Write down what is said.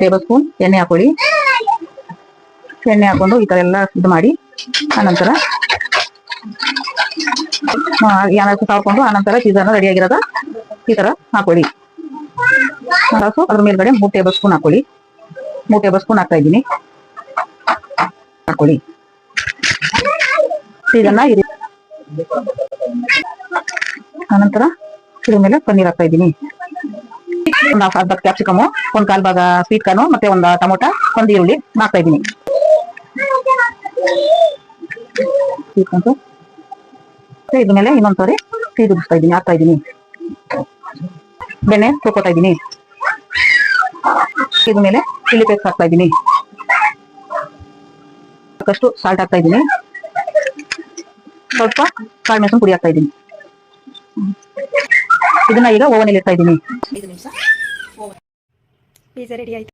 Table spoon ಎಣ್ಣೆ ಹಾಕೊಳ್ಳಿ. ಎಣ್ಣೆ ಹಾಕೊಂಡು ಈ ತರ ಎಲ್ಲ ಇದು ಮಾಡಿ, ಆನಂತರ ಏನಾದ್ರು ಸಾಕೊಂಡು ಆನಂತರ ಚೀಸನ್ನು ರೆಡಿ ಆಗಿರೋದ? ಈ ತರ ಹಾಕೊಳ್ಳಿ. ಅದ್ರ ಮೇಲ್ಗಡೆ ಮೂರು ಟೇಬಲ್ ಸ್ಪೂನ್ ಹಾಕೊಳ್ಳಿ. ಮೂರು ಟೇಬಲ್ ಸ್ಪೂನ್ ಹಾಕ್ತಾ ಇದ್ದೀನಿ. ಹಾಕೊಳ್ಳಿ. ಇದನ್ನ ಇರಿ. ಆನಂತರ ಇದ್ರ ಮೇಲೆ ಪನ್ನೀರ್ ಹಾಕ್ತಾ ಇದ್ದೀನಿ. ಒಂದು ಅರ್ಧ ಕ್ಯಾಪ್ಸಿಕಮು ಒಂದ್ ಕಾಲ್ ಭಾಗ ಸ್ವೀಟ್ ಕಾರ್ನು ಮತ್ತೆ ಒಂದು ಟೊಮೊಟೊ, ಒಂದು ಈರುಳ್ಳಿ ಹಾಕ್ತಾ ಇದ್ದೀನಿ. ಇದ್ಮೇಲೆ ಇನ್ನೊಂದು ಇನ್ನೊಂದ್ ಸಾರಿ ಸಿಹಿ ದುಡಿಸ್ತಾ ಇದ್ದೀನಿ, ಹಾಕ್ತಾ ಇದ್ದೀನಿ. ಬೆಣ್ಣೆ ತುರ್ಕೋತಾ ಇದ್ದೀನಿ. ಇದ್ರ ಮೇಲೆ ಚಿಲ್ಲಿ ಹಾಕ್ತಾ ಇದ್ದೀನಿ. ಸಾಕಷ್ಟು ಸಾಲ್ಟ್ ಹಾಕ್ತಾ ಇದ್ದೀನಿ. ಸ್ವಲ್ಪ ಕಾಳು ಮೆಣಸಿನ ಪುಡಿ ಹಾಕ್ತಾ ಇದ್ದೀನಿ. ಇದನ್ನ ಈಗ ಓವನಲ್ಲಿ ಇಡ್ತಾ ಇದ್ದೀನಿ. ಪಿಜ್ಜಾ ರೆಡಿ ಆಯ್ತು.